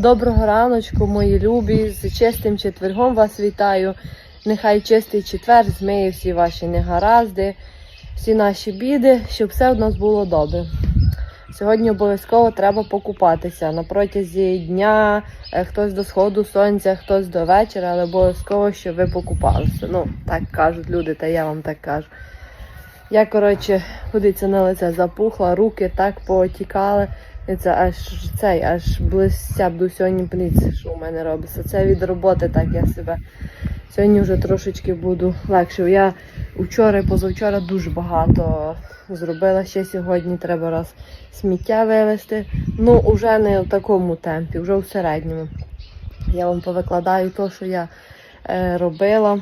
Доброго раночку, мої любі. З чистим четвергом вас вітаю. Нехай чистий четвер змиє всі ваші негаразди, всі наші біди, щоб все в нас було добре. Сьогодні обов'язково треба покупатися на протязі дня, е, хтось до сходу сонця, хтось до вечора, але обов'язково, щоб ви покупалися. Ну, так кажуть люди, та я вам так кажу. Я, коротше, ходиться на лице запухла, руки так потікали. І це аж цей, аж блистя до сьогодні подивіться, що у мене робиться. Це від роботи так я себе. Сьогодні вже трошечки буду легше. Я вчора позавчора дуже багато зробила. Ще сьогодні треба раз сміття вивезти. Ну, вже не в такому темпі, вже в середньому. Я вам повикладаю те, що я е, робила.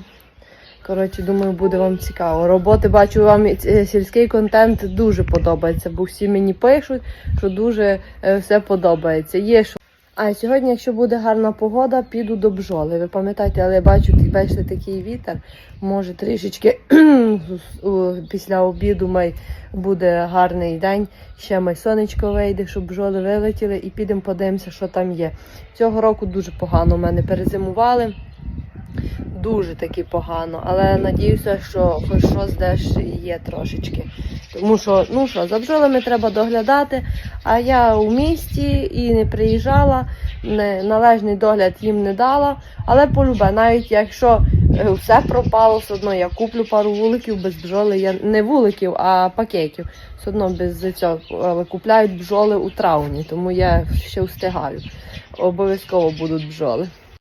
Коротше, думаю, буде вам цікаво. Роботи бачу, вам е, сільський контент дуже подобається, бо всі мені пишуть, що дуже е, все подобається. Є що. А сьогодні, якщо буде гарна погода, піду до бджоли. Ви пам'ятаєте, але я бачу, бачите, такий вітер. Може трішечки після обіду май буде гарний день. Ще май сонечко вийде, щоб бджоли вилетіли і підемо подивимося, що там є. Цього року дуже погано в мене перезимували. Дуже таки погано, але надіюся, що хоч щось десь є трошечки. Тому що, ну що, за бджолами треба доглядати, а я у місті і не приїжджала, не, належний догляд їм не дала. Але полюбе, навіть якщо е, все пропало, все одно я куплю пару вуликів без бджоли. Я не вуликів, а пакетів. Все одно без цього. Але купляють бджоли у травні, тому я ще встигаю. Обов'язково будуть бджоли.